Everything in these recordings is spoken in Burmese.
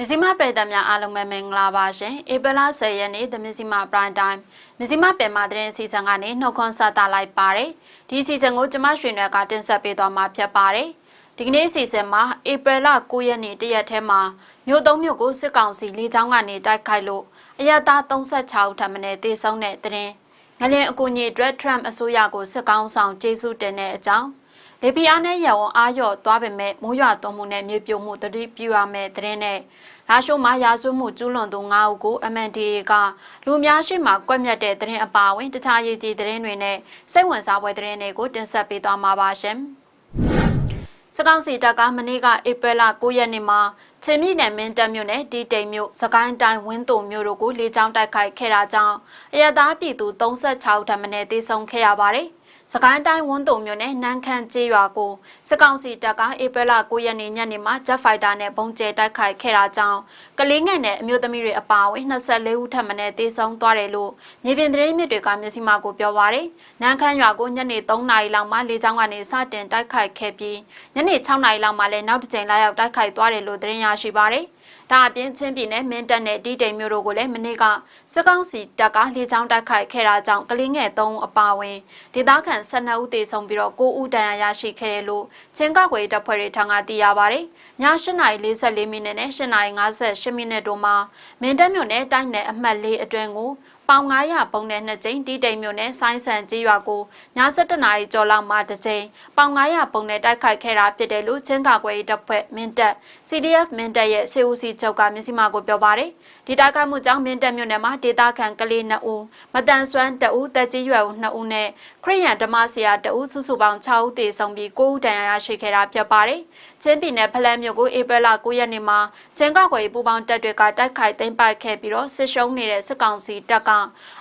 မြစီမပရိသတ်များအားလုံးပဲမင်္ဂလာပါရှင်ဧပြီလ10ရက်နေ့သမြစီမပရိုင်တိုင်းမြစီမပင်မသတင်းအစီအစဉ်ကနေနှုတ်ခွန်းဆက်တာလိုက်ပါတယ်ဒီအစီအစဉ်ကိုကျမရွှေနယ်ကတင်ဆက်ပေးသွားမှာဖြစ်ပါတယ်ဒီကနေ့အစီအစဉ်မှာဧပြီလ9ရက်နေ့တရက်ထဲမှာမြို့သုံးမြို့ကိုစစ်ကောင်စီလေကြောင်းကနေတိုက်ခိုက်လို့အရတာ36ဦးထပ်မံတေဆုံးတဲ့သတင်းငလျင်အကူအညီအတွက် Trump အစိုးရကိုစစ်ကောင်ဆောင်ကျေးဇူးတင်တဲ့အကြောင်း လေပြင်းနဲ့ရဝံအာရော့သွားပေမဲ့မိုးရွာသွန်းမှုနဲ့မြေပြိုမှုတတိပြုရမယ့်သတင်းနဲ့လာရှိုးမှာရာဇဝမှုကျူးလွန်သူ9ဦးကို MNDA ကလူများရှိမှကွက်မြတ်တဲ့သတင်းအပါအဝင်တခြားရေးကြီးသတင်းတွေနဲ့စိတ်ဝင်စားပွဲသတင်းတွေကိုတင်ဆက်ပေးသွားမှာပါရှင်။စကောင်းစီတပ်ကမနေ့ကဧပြီလ9ရက်နေ့မှာချင်းမြနယ်မင်းတပ်မြို့နယ်တီတိမ်မြို့စကိုင်းတိုင်းဝင်းတုံမြို့တို့ကိုလေကြောင်းတိုက်ခိုက်ခဲ့တာကြောင့်အရသာပြည်သူ36ထပ်မံတေဆုံးခဲ့ရပါတယ်။စကိုင်းတိုင်းဝန်းတုံမြို့နယ်နန်းခမ်းကျေးရွာကိုစစ်ကောင်စီတပ်ကဧပြီလ9ရက်နေ့ညနေမှာဂျက်ဖိုက်တာနဲ့ပုံကျဲတိုက်ခိုက်ခဲ့တာကြောင့်ကလေးငယ်နဲ့အမျိုးသမီးတွေအပါအဝင်24ဦးထပ်မံတေဆုံးသွားတယ်လို့မြေပြင်သတင်းမြစ်တွေကမျက်စိမှကိုပြောပါရယ်နန်းခမ်းရွာကိုညနေ3နာရီလောက်မှလေကြောင်းကနေစတင်တိုက်ခိုက်ခဲ့ပြီးညနေ6နာရီလောက်မှလည်းနောက်တစ်ကြိမ်လာရောက်တိုက်ခိုက်သွားတယ်လို့သတင်းရရှိပါရယ်ဒါအပြင်ချင်းပြည်နယ်မင်းတပ်နဲ့တီတိမ်မြို့တို့ကိုလည်းမနေ့ကစစ်ကောင်စီတပ်ကလေကြောင်းတိုက်ခိုက်ခဲ့တာကြောင့်ကလေးငယ်3ဦးအပါအဝင်ဒေသခံ12ဦးသေဆုံးပြီးတော့9ဦးဒဏ်ရာရရှိခဲ့တယ်လို့ချင်းကောက်ွယ်တပ်ဖွဲ့တွေထံကသိရပါတယ်။ည8:44မိနစ်နဲ့8:58မိနစ်တို့မှာမင်းတပ်မြို့နယ်တိုင်းနယ်အမှတ်၄အတွင်းကို ပေါင်900ပုံနဲ့နှစ်ကြိမ်တီးတိမ်မြို့နယ်ဆိုင်းဆန်ကြီးရွာကိုည7နာရီကျော်လောက်မှတစ်ကြိမ်ပေါင်900ပုံနဲ့တိုက်ခိုက်ခဲ့တာဖြစ်တယ်လို့ချင်းကာကွယ်ရေးတပ်ဖွဲ့မင်းတပ် CDF မင်းတပ်ရဲ့ COC ချုပ်ကမျက်စိမှကိုပြောပါတယ်ဒီတိုက်ခိုက်မှုကြောင့်မင်းတပ်မြို့နယ်မှာဒေသခံကလေး2ဦးမတန်ဆွမ်း2ဦးတက်ကြီးရွယ်ဦး2ဦးနဲ့ခရိယန်ဓမ္မဆရာ2ဦးစုစုပေါင်း6ဦးသေဆုံးပြီး9ဦးဒဏ်ရာရရှိခဲ့တာဖြစ်ပါတယ်ချင်းပြည်နယ်ဖလန်းမြို့ကိုဧပြီလ9ရက်နေ့မှာချင်းကောက်ွယ်ပူပေါင်းတပ်တွေကတိုက်ခိုက်သိမ်းပိုက်ခဲ့ပြီးတော့စစ်ရှုံးနေတဲ့စစ်ကောင်စီတပ်က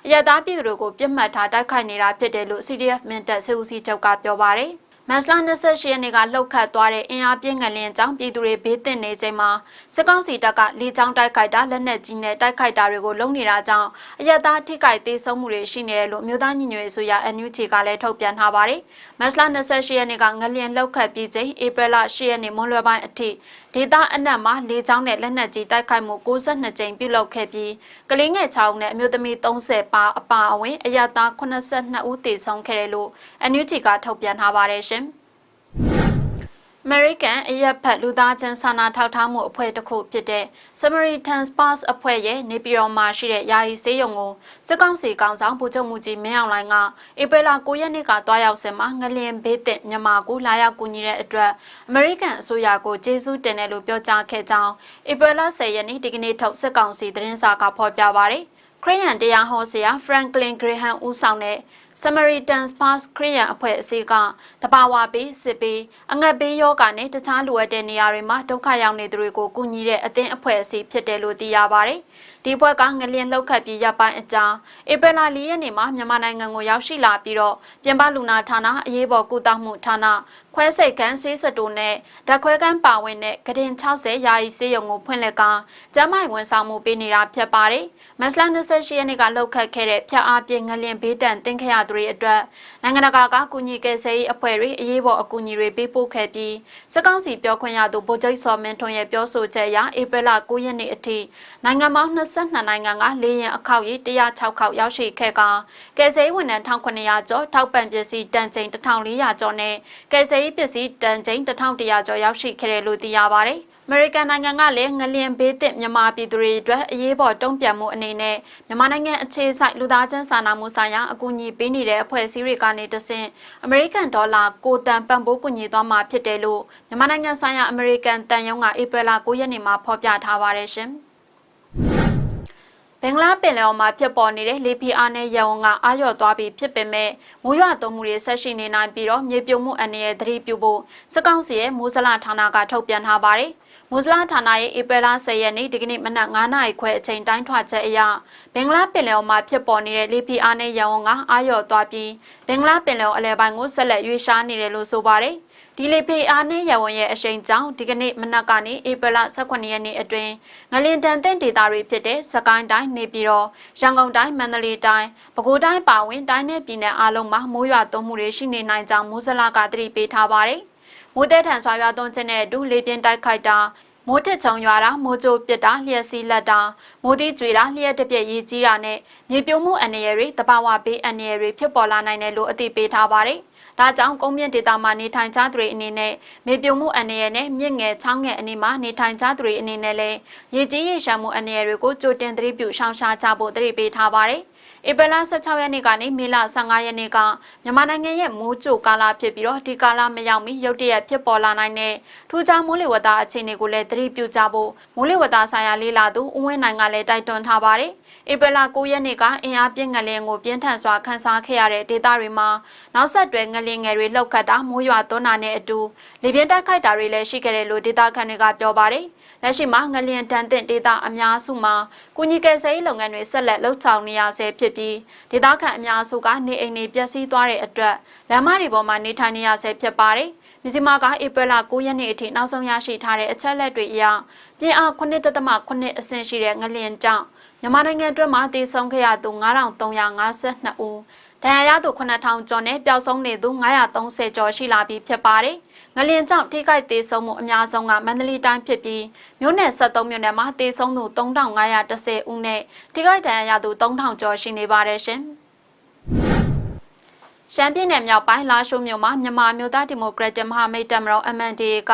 အရတားပြည်သူတွေကိုပြစ်မှတ်ထားတိုက်ခိုက်နေတာဖြစ်တယ်လို့ CDF မင်းတပ်စေဦးစီချုပ်ကပြောပါတယ်။မတ်လ28ရက်နေ့ကလှုပ်ခတ်သွားတဲ့အင်အားပြင်းငလျင်ကြောင့်ပြည်သူတွေဘေးသင့်နေချိန်မှာစစ်ကောင်စီတပ်ကလေကြောင်းတိုက်ခိုက်တာလက်နက်ကြီးနဲ့တိုက်ခိုက်တာတွေကိုလုပ်နေတာကြောင့်အရသာထိခိုက်သေးဆုံးမှုတွေရှိနေတယ်လို့မြို့သားညီညွတ်ရေးဆိုရ NUG ကလည်းထုတ်ပြန်ထားပါတယ်။မတ်လ28ရက်နေ့ကငလျင်လှုပ်ခတ်ပြီးချိန်ဧပြီလ10ရက်နေ့မွန်းလွယ်ပိုင်းအထိဒေသအနက်မှာလေကြောင်းနဲ့လက်နက်ကြီးတိုက်ခိုက်မှု62ကြိမ်ပြုလုပ်ခဲ့ပြီးကလေးငယ်6ဦးနဲ့အမျိုးသမီး30ပါအပါအဝင်အရသာ82ဦးသေဆုံးခဲ့တယ်လို့ NUG ကထုတ်ပြန်ထားပါတယ်ရှင်။ American အရက်ဖက်လူသားချင်းစာနာထောက်ထားမှုအဖွဲ့တစ်ခုဖြစ်တဲ့ Samaritan Pass အဖွဲ့ရဲ့နေပြည်တော်မှာရှိတဲ့ယာယီဆေးရုံကိုစစ်ကောင်စီကောင်ဆောင်ဗိုလ်ချုပ်မှုကြီးမင်းအောင်လှိုင်ကဧပြီလ9ရက်နေ့ကတွားရောက်စင်မှာငလျင်ဘေးတဲ့မြန်မာကိုလာရောက်ကူညီတဲ့အတွက် American အစိုးရကိုကျေးဇူးတင်တယ်လို့ပြောကြားခဲ့ကြောင်းဧပြီလ10ရက်နေ့ဒီကနေ့ထုတ်စစ်ကောင်စီသတင်းစာကဖော်ပြပါရယ်ခရစ်ယာန်တရားဟောဆရာ Franklin Graham ဦးဆောင်တဲ့ Samaritan Pass ခရီးရန်အဖွဲ့အစည်းကတဘာဝပေးစစ်ပေးအငတ်ပေးယောဂနဲ့တခြားလိုအပ်တဲ့နေရာတွေမှာဒုက္ခရောက်နေသူတွေကိုကူညီတဲ့အသင်းအဖွဲ့အစည်းဖြစ်တယ်လို့သိရပါတယ်။ဒီဘွက်ကငလျင်လောက်ခတ်ပြီးရပ်ပိုင်းအကြာဧပြီလ၄ရက်နေ့မှာမြန်မာနိုင်ငံကိုရောက်ရှိလာပြီးတော့ပြင်ပလူနာဌာနအရေးပေါ်ကုသမှုဌာနခွဲစိတ်ခန်းဆေးစတိုနဲ့ဓာတ်ခွဲခန်းပါဝင်တဲ့ကတင်60ယာယီဆေးရုံကိုဖွင့်လှစ်ကကျန်းမာရေးဝန်ဆောင်မှုပေးနေတာဖြစ်ပါတယ်။မတ်လ28ရက်နေ့ကလောက်ခတ်ခဲ့တဲ့ဖြတ်အားပြင်းငလျင်ဘေးတန်တင်ခရသူတွေအတွက်နိုင်ငံတကာကကူညီကယ်ဆယ်ရေးအဖွဲ့တွေအရေးပေါ်အကူအညီတွေပေးပို့ခဲ့ပြီးစစ်ကောင်စီပြောခွင့်ရသူဗိုလ်ချုပ်စော်မင်းထွန်းရဲ့ပြောဆိုချက်အရဧပြီလ9ရက်နေ့အထိနိုင်ငံပေါင်း22နိုင်ငံကလေယာဉ်အခေါက်ရေး106ခေါက်ရောက်ရှိခဲ့ကကယ်ဆယ်ရေးဝန်ထမ်း1900ကျော်ထောက်ပံ့ပစ္စည်းတန်ချိန်1400ကျော်နဲ့ကယ်ဆယ်ရေးပစ္စည်းတန်ချိန်1100ကျော်ရောက်ရှိခဲ့တယ်လို့သိရပါတယ်။အမေရိကန်နိုင်ငံကလည်းငလျင်ဘေးသင့်မြန်မာပြည်သူတွေအတွက်အရေးပေါ်တုံ့ပြန်မှုအနေနဲ့မြန်မာနိုင်ငံအခြေစိုက်လူသားချင်းစာနာမှုဆိုင်ရာအကူအညီပေးနေတဲ့အဖွဲ့အစည်းတွေကနေတဆင့်အမေရိကန်ဒေါ်လာ9တန်ပံ့ပိုးကူညီသွားမှာဖြစ်တယ်လို့မြန်မာနိုင်ငံဆိုင်ရာအမေရိကန်တန်ယုံကဧပြီလ9ရက်နေ့မှာဖော်ပြထားပါတယ်ရှင်။ဘ င်္ဂလားပင်လယ်အော်မှာဖြစ်ပေါ်နေတဲ့လေပြင်းအားနဲ့ရဝံကအာရော့သွားပြီးဖြစ်ပေမဲ့မိုးရွာသွန်းမှုတွေဆက်ရှိနေနိုင်ပြီးတော့မြေပြိုမှုအန္တရာယ်သတိပြုဖို့စကောင်းစီရဲ့မိုးစလဌာနကထုတ်ပြန်ထားပါတယ်။ မိုးစလဌာနရဲ့ဧပြီလ10ရက်နေ့ဒီကနေ့မနက်9:00နာရီခွဲအချိန်တိုင်းထွာချက်အရဘင်္ဂလားပင်လယ်အော်မှာဖြစ်ပေါ်နေတဲ့လေပြင်းအားနဲ့ရဝံကအာရော့သွားပြီးဘင်္ဂလားပင်လယ်အော်အလဲပိုင်းကိုဆက်လက်ရွေးရှားနေတယ်လို့ဆိုပါတယ်။ဒီလေဖေအားနဲ့ရဝန်ရဲ့အရှိန်ကြောင့်ဒီကနေ့မနက်ကနေဧပြီလ18ရက်နေ့အတွင်းငလင်တန်တဲ့ဒေသတွေဖြစ်တဲ့စကိုင်းတိုင်းနေပြည်တော်ရန်ကုန်တိုင်းမန္တလေးတိုင်းပဲခူးတိုင်းပါဝင်တိုင်းနဲ့ပြည်နယ်အားလုံးမှာမိုးရွာသွန်းမှုတွေရှိနေနိုင်ကြောင်းမိုးစလာကသတိပေးထားပါတယ်။ မိုးတဲ့ထန်ဆွာရွာသွန်းခြင်းနဲ့အတူလေပြင်းတိုက်ခိုက်တာမိုးတစ်ချုံရွာတာမိုးကြိုးပစ်တာလျှက်စီးလက်တာမိုးသီးကျွေတာလျှက်တစ်ပြက်ရေးကြီးတာနဲ့မြေပြိုမှုအန္တရာယ်တွေတဘာဝဘေးအန္တရာယ်တွေဖြစ်ပေါ်လာနိုင်တယ်လို့အသိပေးထားပါတယ်။ဒါကြောင့်ကုန်းမြင့်ဒေသမှာနေထိုင်ကြသူတွေအနေနဲ့မြေပြိုမှုအန္တရာယ်နဲ့မြင့်ငယ်ချောင်းငယ်အနေမှာနေထိုင်ကြသူတွေအနေနဲ့လည်းရေကြီးရေရှမ်းမှုအန္တရာယ်တွေကိုကြိုတင်သတိပြုရှောင်ရှားကြဖို့သတိပေးထားပါတယ်။ ဧပြီလ16ရက်နေ့ကနေမေလ15ရက်နေ့ကမြန်မာနိုင်ငံရဲ့မိုးကြိုကာလဖြစ်ပြီးတော့ဒီကာလမရောက်မီရုတ်တရက်ဖြစ်ပေါ်လာနိုင်တဲ့ထူးခြားမိုးလေဝသအခြေအနေကိုလည်းသတိပြုကြဖို့မိုးလေဝသဆိုင်ရာလေးလာသူဦးဝင်းနိုင်ကလည်းတိုက်တွန်းထားပါတယ်။ဧပြီလ9ရက်နေ့ကအင်အားပြင်းငလျင်ကိုပြင်းထန်စွာခန်းစားခဲ့ရတဲ့ဒေသတွေမှာနောက်ဆက်တွဲငလျင်ငယ်တွေလှုပ်ခတ်တာမိုးရွာသွန်းတာနဲ့အတူလေပြင်းတိုက်ခိုက်တာတွေလည်းရှိခဲ့တယ်လို့ဒေသခံတွေကပြောပါတယ်။လက်ရှိမှာငလျင်တန်တဲ့ဒေသအများစုမှာကုညီကယ်ဆယ်ရေးလုပ်ငန်းတွေဆက်လက်လှုပ်ဆောင်နေရဆဲဖြစ်ပြီးဒေသခံအများစုကနေအိမ်တွေပျက်စီးသွားတဲ့အတွက်လမ်းမတွေပေါ်မှာနေထိုင်နေရဆဲဖြစ်ပါတယ်။မြစီမာကဧပြီလ9ရက်နေ့အထိနောက်ဆုံးရရှိထားတဲ့အချက်လက်တွေအရပြင်းအား9.8အဆင့်ရှိတဲ့ငလျင်ကြောင့်မြန်မာနိုင်ငံအတွင်းမှာတည်ဆုံခဲ့ရသူ9352ဦး ဒဏ်ရာရသူ9000ကျော်နဲ့ပျောက်ဆုံးနေသူ930ကျော်ရှိလာပြီဖြစ်ပါတယ်။ငလျင်ကြောင့်ထိခိုက်သေးဆုံးမှုအများဆုံးကမန္တလေးတိုင်းဖြစ်ပြီးမြို့နယ်73မြို့နယ်မှာသေဆုံးသူ3510ဦးနဲ့ထိခိုက်ဒဏ်ရာရသူ3000ကျော်ရှိနေပါတယ်ရှင်။ ရှမ်းပြည်နယ်မြောက်ပိုင်းလာရှိုးမြို့မှာမြန်မာမျိုးသားဒီမိုကရက်တစ်မဟာမိတ်တပ်မတော် MNDAA က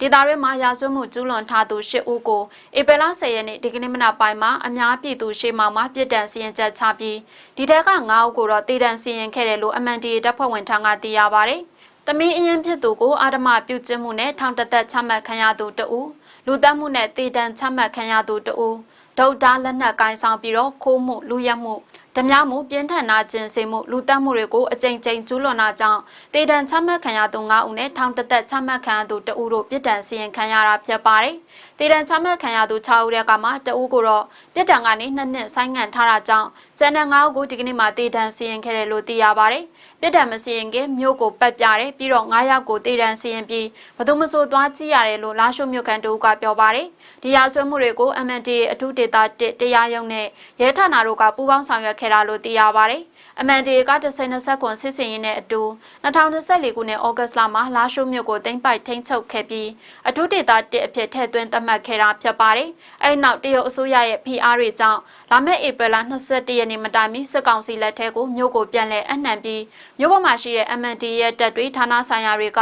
ဒေသရဲမှာရာဇဝတ်မှုကျူးလွန်ထားသူ၈ဦးကိုဧပြီလ10ရက်နေ့ဒီကနေ့မနက်ပိုင်းမှာအများပြည်သူရှေ့မှောက်မှာပြစ်ဒဏ်စီရင်ချက်ချပြီးဒီထက်က9ဦးကိုတော့တည်တံစီရင်ခဲ့တယ်လို့ MNDAA တပ်ဖွဲ့ဝင်ထံကသိရပါဗျ။တမင်းအရင်ဖြစ်သူကိုအာဓမပြုကျင့်မှုနဲ့ထောင်တသက်ချမှတ်ခံရသူတဦးလူတက်မှုနဲ့တည်တံချမှတ်ခံရသူတဦးဒုတ်တာလက်နက်ကင်ဆောင်ပြီးတော့ခိုးမှုလူရက်မှု ဓမြမှုပြင်းထန်နာကျင်စေမှုလူတက်မှုတွေကိုအကြိမ်ကြိမ်ကျူးလွန်တာကြောင့်တေတံချမှတ်ခံရသူ9ဦးနဲ့ထောင်တသက်ချမှတ်ခံရသူ2ဦးတို့ပြစ်ဒဏ်စီရင်ခံရတာဖြစ်ပါတယ်။တေတံချမှတ်ခံရသူ6ဦးတဲ့ကမှ2ဦးကိုတော့ပြစ်ဒဏ်ကနေ2နှစ်ဆိုင်းငံ့ထားတာကြောင့်ကျန်တဲ့9ဦးကိုဒီကနေ့မှတေတံစီရင်ခဲ့တယ်လို့သိရပါတယ်။ ပြစ်ဒဏ်မစီရင်ခင်မြို့ကိုပတ်ပြတယ်ပြီးတော့9ယောက်ကိုတေတံစီရင်ပြီးဘသူမဆိုသွားကြည့်ရတယ်လို့လာရှိုမြို့ကန်တူကပြောပါတယ်။ဒီရာဆွဲမှုတွေကို MNDA အထူးဒေသ1တရားရုံးနဲ့ရဲဌာနတို့ကပူးပေါင်းဆောင်ရွက်ခဲ့တာလို့သိရပါတယ်။ MNDA က10-20ခွန်စစ်စင်ရင်နဲ့အတူ2024ခုနှစ်ဩဂတ်လမှာလာရှိုးမြို့ကိုတင်ပိုက်ထိန်းချုပ်ခဲ့ပြီးအထူးဒေသ1အဖြစ်ထည့်သွင်းသတ်မှတ်ခဲ့တာဖြစ်ပါတယ်။အဲဒီနောက်တရုတ်အစိုးရရဲ့ PR တွေကြောင့်လာမယ့်ဧပြီလ22ရက်နေ့မတိုင်မီစစ်ကောင်စီလက်ထက်ကိုမြို့ကိုပြန်လည်အနှံပြီး မြို့ပေါ်မှာရှိတဲ့ MNDA ရဲ့တပ်တွေဌာနဆိုင်ရာတွေက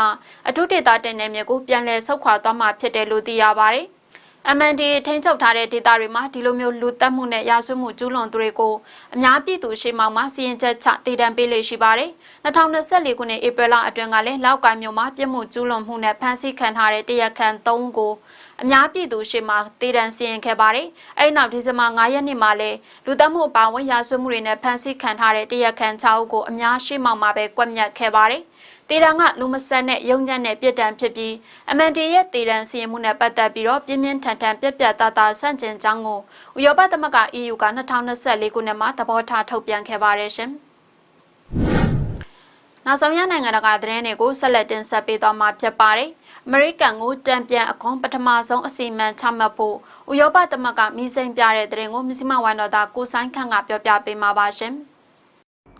အထူးဒေသတင်နယ်မြေကိုပြန်လည်ဆုတ်ခွာသွားမှာဖြစ်တယ်လို့သိရပါတယ်။ MNDA ထိန်းချုပ်ထားတဲ့ဒေသတွေမှာဒီလိုမျိုးလူတက်မှုနဲ့ရာဇဝတ်မှုကျူးလွန်သူတွေကိုအများပြည်သူရှေ့မှောက်မှာစီရင်ချက်ချတည်တံပေးလေရှိပါတယ်။2024ခုနှစ်ဧပြီလအတွင်းကလည်းလောက်ကိုင်းမြို့မှာပြစ်မှုကျူးလွန်မှုနဲ့ဖမ်းဆီးခံထားတဲ့တရက်ခန့်3ကိုအများပြည်သူရှေ့မှာတည်တံစီရင်ခဲ့ပါတယ်။အဲဒီနောက်ဒီဇင်ဘာ9ရက်နေ့မှာလည်းလူတက်မှုအပါအဝင်ရာဇဝတ်မှုတွေနဲ့ဖမ်းဆီးခံထားတဲ့တရက်ခန့်6ဦးကိုအများရှေ့မှောက်မှာပဲကွပ်မျက်ခဲ့ပါတယ်။ တေတံကလူမဆက်နဲ့ရုံညံ့တဲ့ပြစ်ဒဏ်ဖြစ်ပြီးအမန်တီရဲ့တေတံစီရင်မှုနဲ့ပတ်သက်ပြီးတော့ပြင်းပြင်းထန်ထန်ပြက်ပြက်သားသားဆန့်ကျင်ကြောင်းကိုဥရောပသမဂ္ဂ EU က2024ခုနှစ်မှာသဘောထားထုတ်ပြန်ခဲ့ပါတယ်ရှင်။နောက်ဆုံးရနိုင်ငံတကာသတင်းတွေကိုဆက်လက်တင်ဆက်ပေးသွားမှာဖြစ်ပါတယ်။အမေရိကန်ကိုတံပြန်အခွန်ပထမဆုံးအစီအမံချမှတ်ဖို့ဥရောပသမဂ္ဂမိစိန်ပြတဲ့သတင်းကိုမြစမဝိုင်းတော်သားကိုဆိုင်ခန့်ကပြောပြပေးမှာပါရှင်။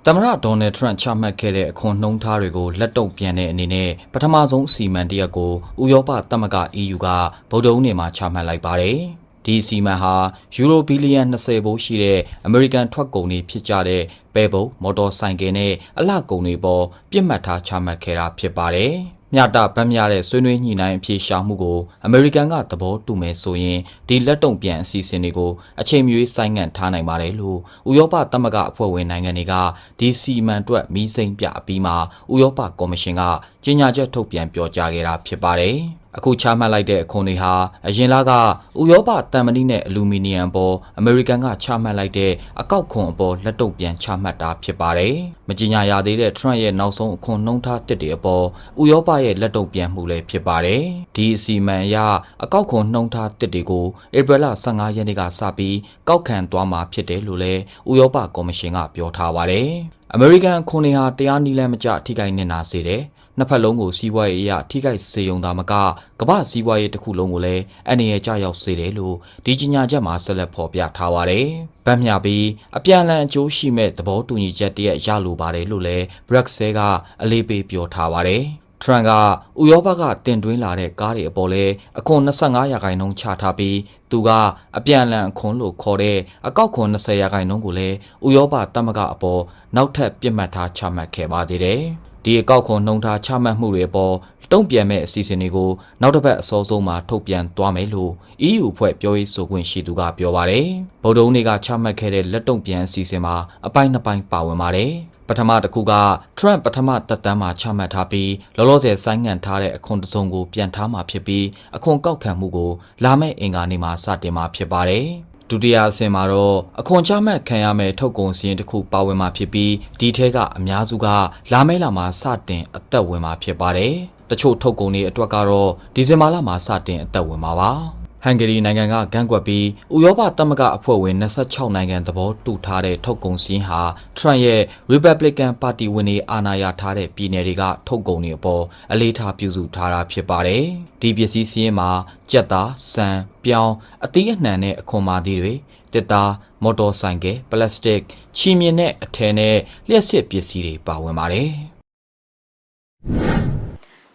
သမ္မတဒေါ်နယ်ထရန့်ချမှတ်ခဲ့တဲ့အခွန်နှုန်းထားတွေကိုလက်တုံ့ပြန်တဲ့အနေနဲ့ပထမဆုံးအစီအမံတရက်ကိုဥရောပသမဂ္ဂ EU ကဗုဒ္ဓဦးနေမှာချမှတ်လိုက်ပါတယ်။ဒီအစီအမံဟာယူရိုဘီလီယံ20ဘိုးရှိတဲ့အမေရိကန်ထွက်ကုန်တွေဖြစ်ကြတဲ့ပဲပုံမော်တော်ဆိုင်ကယ်နဲ့အလှကုန်တွေပေါ်ပြစ်မှတ်ထားချမှတ်ခဲ့တာဖြစ်ပါတယ်။ မျှတဗတ်မြတဲ့ဆွေးနွေးညှိနှိုင်းအဖြေရှာမှုကိုအမေရိကန်ကသဘောတူမယ်ဆိုရင်ဒီလက်တုံပြန်အစီအစဉ်တွေကိုအချိန်မရွေးဆိုင်းငံ့ထားနိုင်ပါတယ်လို့ဥရောပသမဂ္ဂအဖွဲ့ဝင်နိုင်ငံတွေကဒီစီမံအတွက်မီးစိမ့်ပြအပြီးမှာဥရောပကော်မရှင်ကကြေညာချက်ထုတ်ပြန်ပြောကြားခဲ့တာဖြစ်ပါတယ်။ အခုချမှတ်လိုက်တဲ့အခွန်တွေဟာအရင်လကဥရောပတန်မဏိနဲ့အလူမီနီယံပေါ်အမေရိကန်ကချမှတ်လိုက်တဲ့အကောက်ခွန်အပေါ်လက်တုပ်ပြန်ချမှတ်တာဖြစ်ပါတယ်။မကြီးညာရသေးတဲ့ Trump ရဲ့နောက်ဆုံးအခွန်နှုံးထားတစ်တွေအပေါ်ဥရောပရဲ့လက်တုပ်ပြန်မှုလည်းဖြစ်ပါတယ်။ဒီအစီအမံအရအကောက်ခွန်နှုံးထားတစ်တွေကိုဧပြီလ15ရက်နေ့ကစပြီးကောက်ခံသွားမှာဖြစ်တယ်လို့လည်းဥရောပကော်မရှင်ကပြောထားပါတယ်။အမေရိကန်ခွန်တွေဟာတရားနည်းလမ်းမကျထိခိုက်နေတာစေတယ်။ နှစ်ဖက်လုံးကိုစီးပွားရေးအရထိခိုက်စေုံသာမကကမ္ဘာစီးပွားရေးတစ်ခုလုံးကိုလည်းအနေနဲ့ကြရောက်စေတယ်လို့ဒီကြီးညာချက်မှာဆက်လက်ဖော်ပြထားပါတယ်။ဗတ်မြပြီးအပြန်အလှန်အကျိုးရှိမဲ့သဘောတူညီချက်တရက်ရလိုပါတယ်လို့လည်း Bruxelles ကအလေးပေးပြောထားပါတယ်။ထရန်ကဥရောပကတင်သွင်းလာတဲ့ကားတွေအပေါ်လဲအခွန်25ရာခိုင်နှုန်းချထားပြီးသူကအပြန်အလှန်အခွန်လို့ခေါ်တဲ့အကောက်ခွန်20ရာခိုင်နှုန်းကိုလည်းဥရောပသမဂ္ဂအပေါ်နောက်ထပ်ပြစ်မှတ်ထားချမှတ်ခဲ့ပါသေးတယ်။ ဒီအကောက်ခွန်နှုန်းထားချမှတ်မှုတွေအပေါ်တုံ့ပြန်မဲ့အစီအစဉ်တွေကိုနောက်တစ်ပတ်အစောဆုံးမှာထုတ်ပြန်သွားမယ်လို့ EU ဖွဲ့ပြောရေးဆိုခွင့်ရှိသူကပြောပါတယ်။ဗုဒ္ဓဦးနေ့ကချမှတ်ခဲ့တဲ့လက်တုံ့ပြန်အစီအစဉ်မှာအပိုင်းနှစ်ပိုင်းပါဝင်ပါတယ်။ပထမတစ်ခုက Trump ပထမတက်တမ်းမှာချမှတ်ထားပြီးလောလောဆယ်ဆိုင်းငံ့ထားတဲ့အခွန်တစုံကိုပြန်ထားမှာဖြစ်ပြီးအခွန်ကောက်ခံမှုကိုလာမယ့်အင်္ဂါနေ့မှာစတင်မှာဖြစ်ပါတယ်။ ဒုတိယအဆင့်မှာတော့အခွန်ချမှတ်ခံရမယ့်ထုတ်ကုန်စည်းတစ်ခုပါဝင်မှာဖြစ်ပြီးဒီထဲကအများစုကလာမယ့်လမှာစတင်အသက်ဝင်မှာဖြစ်ပါတယ်။တချို့ထုတ်ကုန်တွေအတွက်ကတော့ဒီဇင်ဘာလမှာစတင်အသက်ဝင်မှာပါ။ ဟန်ဂေရီနိုင်ငံကကန့်ကွက်ပြီးဥရောပသမဂ္ဂအဖွဲ့ဝင်26နိုင်ငံသဘောတူထားတဲ့ထုတ်ကုန်စည်းဟာထရန့်ရဲ့ Republican Party ဝင်တွေအာဏာရထားတဲ့ပြည်နယ်တွေကထုတ်ကုန်တွေအပေါ်အလေးထားပြုစုထားတာဖြစ်ပါတယ်။ဒီပစ္စည်းစည်းမှာကြက်သား၊ဆန်၊ပြောင်း၊အသီးအနှံနဲ့အခွန်မာသီးတွေတစ်သားမော်တော်ဆိုင်ကယ်ပလတ်စတစ်ချီမြင်တဲ့အထည်နဲ့လျှက်စစ်ပစ္စည်းတွေပါဝင်ပါတယ်။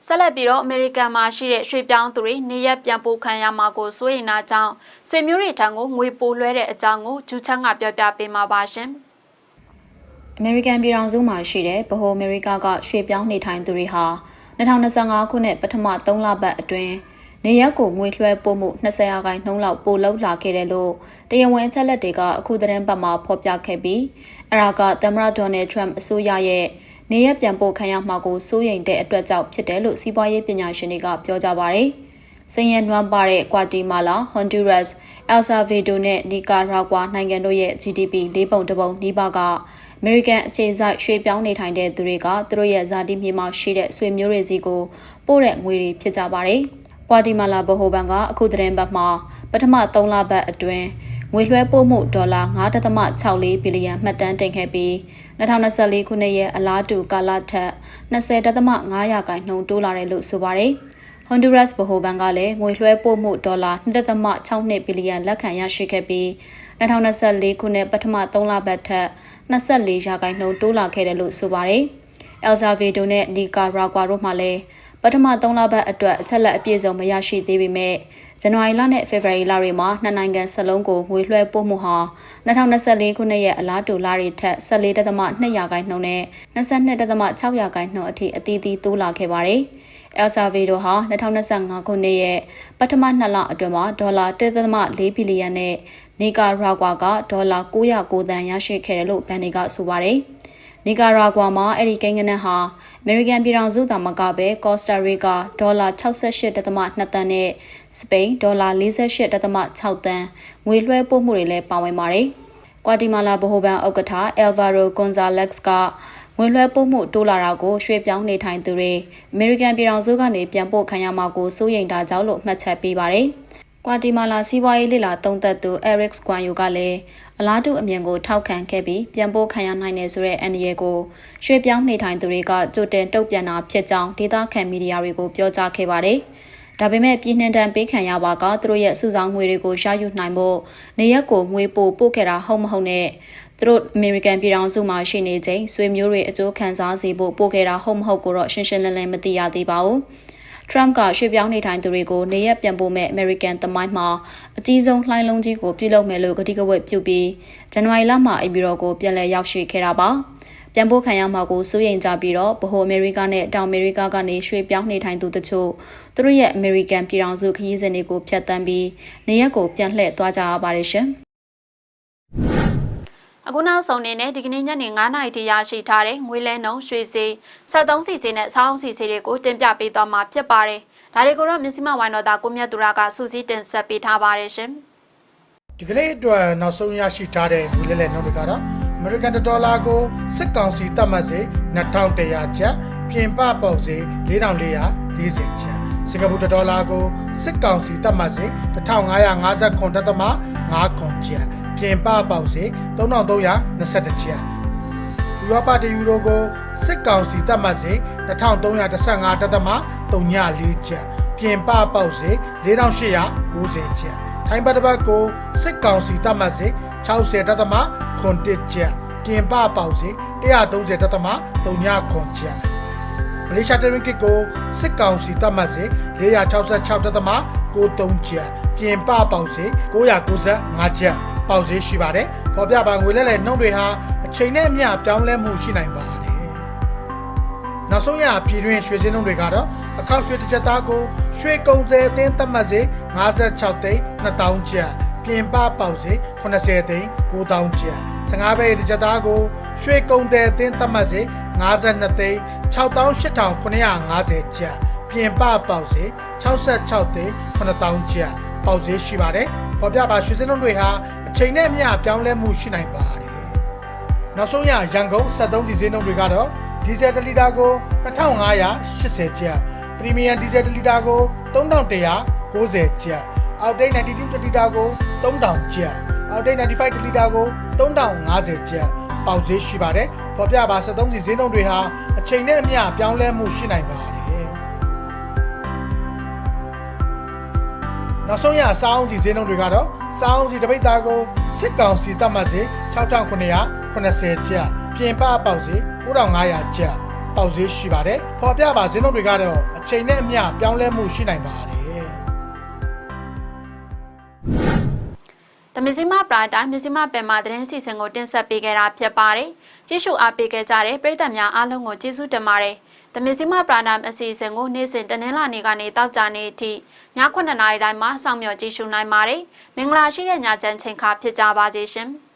ဆက်လက်ပြီးတော့အမေရိကန်မှာရှိတဲ့ရွှေပြောင်းသူတွေနေရက်ပြန်ပို့ခံရမှာကိုစိုးရိမ်တာကြောင့်ဆွေမျိုးတွေထံကိုငွေပိုလွှဲတဲ့အကြောင်းကိုဂျူချန်းကပြောပြပေးမှာပါရှင်အမေရိကန်ပြည်ထောင်စုမှာရှိတဲ့ဗဟိုအမေရိကကရွှေပြောင်းနေထိုင်သူတွေဟာ2025ခုနှစ်ပထမ3လပတ်အတွင်းနေရက်ကိုငွေလွှဲပို့မှု20ရာခိုင်နှုန်းလောက်ပိုလောက်လာခဲ့တယ်လို့တရားဝင်အချက်လက်တွေကအခုသတင်းပတ်မှာဖော်ပြခဲ့ပြီးအရာကသမ္မတဒေါ်နယ်ထရမ့်အစိုးရရဲ့ နေရက်ပြန်ပို့ခံရမှာကိုစိုးရိမ်တဲ့အတွက်ကြောင့်ဖြစ်တယ်လို့စီးပွားရေးပညာရှင်တွေကပြောကြပါဗျ။စင်ရနွမ်းပါတဲ့ကွာတီမာလာ၊ဟွန်ဒူးရပ်စ်၊အယ်ဆာဗေဒိုနဲ့နီကာရာဂွာနိုင်ငံတို့ရဲ့ GDP ၄ပုံတစ်ပုံနီးပါးကအမေရိကန်အခြေစိုက်ရွှေပြောင်းနေထိုင်တဲ့သူတွေကသူတို့ရဲ့ဇာတိမြေမှာရှိတဲ့ဆွေမျိုးတွေစီကိုပို့တဲ့ငွေတွေဖြစ်ကြပါတယ်။ကွာတီမာလာဗဟိုဘဏ်ကအခုသတင်းပတ်မှာပထမ3လပတ်အတွင်းငွေလွှဲပို့မှုဒေါ်လာ9.64ဘီလီယံမှတ်တမ်းတင်ခဲ့ပြီး 2024ခုနှစ်ရဲ့အလားတူကာလထက်20.5ရာခိုင်နှုန်းတိုးလာတယ်လို့ဆိုပါတယ်။ Honduras ဗဟိုဘဏ်ကလည်းငွေလွှဲပို့မှုဒေါ်လာ2.62ဘီလီယံလက်ခံရရှိခဲ့ပြီး2024ခုနှစ်ပထမ3လပတ်ထက်24ရာခိုင်နှုန်းတိုးလာခဲ့တယ်လို့ဆိုပါတယ်။ El Salvador နဲ့ Nicaragua တို့မှလည်းပထမ3လပတ်အတွက်အချက်လက်အပြည့်စုံမရရှိသေးပေမဲ့ ဇန်နဝါရီလနဲ့ဖေဖော်ဝါရီလတွေမှာနှစ်နိုင်ငံစလုံးကိုငွေလွှဲပို့မှုဟာ2024ခုနှစ်ရဲ့အလားတူလတွေထက်14.2ရာခိုင်နှုန်းနဲ့22.6ရာခိုင်နှုန်းအထိအသီးသီးတိုးလာခဲ့ပါတယ်။ El Salvador ဟာ2025ခုနှစ်ရဲ့ပထမနှစ်လအတွင်းမှာဒေါ်လာ1.4ဘီလီယံနဲ့နီကာရာဂွာကဒေါ်လာ909သန်းရရှိခဲ့တယ်လို့ဘန်တွေကဆိုပါတယ်။ နီကာရာဂွာမှာအဲ့ဒီကိန်းဂဏန်းဟာအမေရိကန်ပြည်ထောင်စုသာမကပဲကော့စတာရီကာဒေါ်လာ68.2တန်းနဲ့စပိန်ဒေါ်လာ48.6တန်းငွေလွှဲပို့မှုတွေလည်းပါဝင်ပါတယ်။ကွာတီမာလာဗဟိုဘဏ်ဥက္ကဋ္ဌအယ်ဗာရိုကွန်ဇာလက်ကငွေလွှဲပို့မှုတိုးလာတာကိုရွှေ့ပြောင်းနေထိုင်သူတွေအမေရိကန်ပြည်ထောင်စုကနေပြန်ပို့ခံရမှာကိုစိုးရိမ်တာကြောင့်လို့မှတ်ချက်ပေးပါတယ်။ ကွာတီမာလာစီးပွားရေးလှိလာသုံးသက်သူ Eric Guanyu ကလည်းအလားတူအမြင်ကိုထောက်ခံခဲ့ပြီးပြန်ပို့ခံရနိုင်တယ်ဆိုတဲ့အန္တရာယ်ကိုရွှေ့ပြောင်းနေထိုင်သူတွေကကြိုတင်တုံ့ပြန်တာဖြစ်ကြောင်းဒေသခံမီဒီယာတွေကိုပြောကြားခဲ့ပါတယ်။ဒါပေမဲ့ပြည်နှင်တန်ပေးခံရပါကသူတို့ရဲ့စုဆောင်ငွေတွေကိုရယူနိုင်ဖို့နေရက်ကိုငွေပို့ပို့ခဲ့တာဟုတ်မဟုတ်နဲ့သူတို့အမေရိကန်ပြည်ထောင်စုမှာရှိနေချိန်ဆွေမျိုးတွေအကျိုးခံစားစေဖို့ပို့ခဲ့တာဟုတ်မဟုတ်ကိုတော့ရှင်းရှင်းလင်းလင်းမသိရသေးပါဘူး။ Trump ကရွှေ့ပြောင်းနေထိုင်သူတွေကိုနေရက်ပြန်ပို့မဲ့ American သမိုင်းမှာအကြီးဆုံးလှိုင်းလုံးကြီးကိုပြုလုပ်မယ်လို့ကတိကဝတ်ပြုပြီးဇန်နဝါရီလမှာအိမ်ပြည်တော်ကိုပြန်လည်ရောက်ရှိခဲ့တာပါ။ပြန်ပို့ခံရမှာကိုစိုးရိမ်ကြပြီးတော့ဗဟိုအမေရိကနဲ့တောင်အမေရိကကနေရွှေ့ပြောင်းနေထိုင်သူတချို့သူတို့ရဲ့အမေရိကန်ပြည်ထောင်စုခရီးစဉ်တွေကိုဖျက်ဆီးပြီးနေရက်ကိုပြန်လှည့်သွားကြရပါတယ်ရှင်။ အခုနောက်ဆုံးအနေနဲ့ဒီကနေ့ညနေ9:00နာရီထိရရှိထားတဲ့ငွေလဲနှုန်းရွှေစီ73စီစီနဲ့ဆောင်းစီစီတွေကိုတင်ပြပေးသွားမှာဖြစ်ပါတယ်။ဒါတွေကိုတော့မြစီမဝိုင်းတော်သားကိုမြတ်သူရကစူးစီးတင်ဆက်ပေးထားပါတယ်ရှင်။ဒီကနေ့အတွက်နောက်ဆုံးရရှိထားတဲ့ငွေလဲလှယ်နှုန်းတွေကတော့ American ဒေါ်လာကိုစစ်ကောင်စီသတ်မှတ်စေ2100ကျပ်ပြင်ပပေါက်စေ4440ကျပ်စင်ကာပူဒေါ်လာကိုစစ်ကောင်စီသတ်မှတ်စေ1559.5ခွန်ကျပ် ပြင်ပပေါက်စေ3321ကျပ်ဥရောပတယူရိုကိုစစ်ကောင်စီသတ်မှတ်စေ2315.34ကျပ်ပြင်ပပေါက်စေ4890ကျပ်ထိုင်းဘတ်တစ်ပတ်ကိုစစ်ကောင်စီသတ်မှတ်စေ60တသမခွန်တစ်ကျပ်ပြင်ပပေါက်စေ130တသမ3ညခွန်ကျပ်မလေးရှားတရင်ကစ်ကိုစစ်ကောင်စီတပ်မှတ်စေ466.63ကျပ်ပြင်ပပေါက်စေ995ကျပ် ပေါက်စေရှိပါတယ်ဖော်ပြပါငွေလဲလှယ်နှုန်းတွေဟာအချိန်နဲ့အမျှပြောင်းလဲမှုရှိနိုင်ပါတယ်နောက်ဆုံးရပြည်တွင်းရွှေစင်းနှုန်းတွေကတော့အခောက်ရွှေတစ်ချက်သားကိုရွှေကုံစဲအသင်းသတ်မှတ်စေ56သိန်း2000ကျပ်ပြင်ပပေါက်စေ80သိန်း9000ကျပ်15ဘဲတစ်ချက်သားကိုရွှေကုံတဲ့အသင်းသတ်မှတ်စေ52သိန်း68,950ကျပ်ပြင်ပပေါက်စေ66သိန်း9000ကျပ် ပေါက်စေရှိပါတယ်ပေါ်ပြပါရွှေစင်းနှုန်းတွေဟာအချိန်နဲ့အမျှပြောင်းလဲမှုရှိနိုင်ပါတယ်နောက်ဆုံးရရန်ကုန်73စီဈေးနှုန်းတွေကတော့ဒီဇယ်1လီတာကို2580ကျပ်ပရီမီယံဒီဇယ်1လီတာကို3190ကျပ်အောက်တိတ်92တလီတာကို3000ကျပ်အောက်တိတ်95တလီတာကို3050ကျပ်ပေါက်ဈေးရှိပါတယ်ပေါ်ပြပါ73စီဈေးနှုန်းတွေဟာအချိန်နဲ့အမျှပြောင်းလဲမှုရှိနိုင်ပါတယ် နောက်ဆုံးရစားအောင်စီဈေးနှုန်းတွေကတော့စားအောင်စီတပိတ်သားကိုစစ်ကောင်စီတတ်မှတ်စေ6980ကျပ်ပြင်ပပေါက်စေ9500ကျပ်ပေါက်ဈေးရှိပါတယ်ပေါ်ပြပါဈေးနှုန်းတွေကတော့အချိန်နဲ့အမျှပြောင်းလဲမှုရှိနိုင်ပါတယ်။တမစီမပရိုင်တိုင်းမစီမပင်မသတင်းစီစဉ်ကိုတင်ဆက်ပေးခဲ့တာဖြစ်ပါတယ်။ကြည့်ရှုအားပေးခဲ့ကြတဲ့ပရိသတ်များအားလုံးကိုကျေးဇူးတင်ပါတယ်။ တမစီမပရိုင်တိုင်းအစီအစဉ်ကိုနေ့စဉ်တနင်္လာနေ့ကနေတောက်ကြနေ့အထိည9:00နာရီတိုင်းမှာစောင့်မျှော်ကြည့်ရှုနိုင်ပါတယ်။မင်္ဂလာရှိတဲ့ညချမ်းချိန်ခါဖြစ်ကြပါစေရှင်။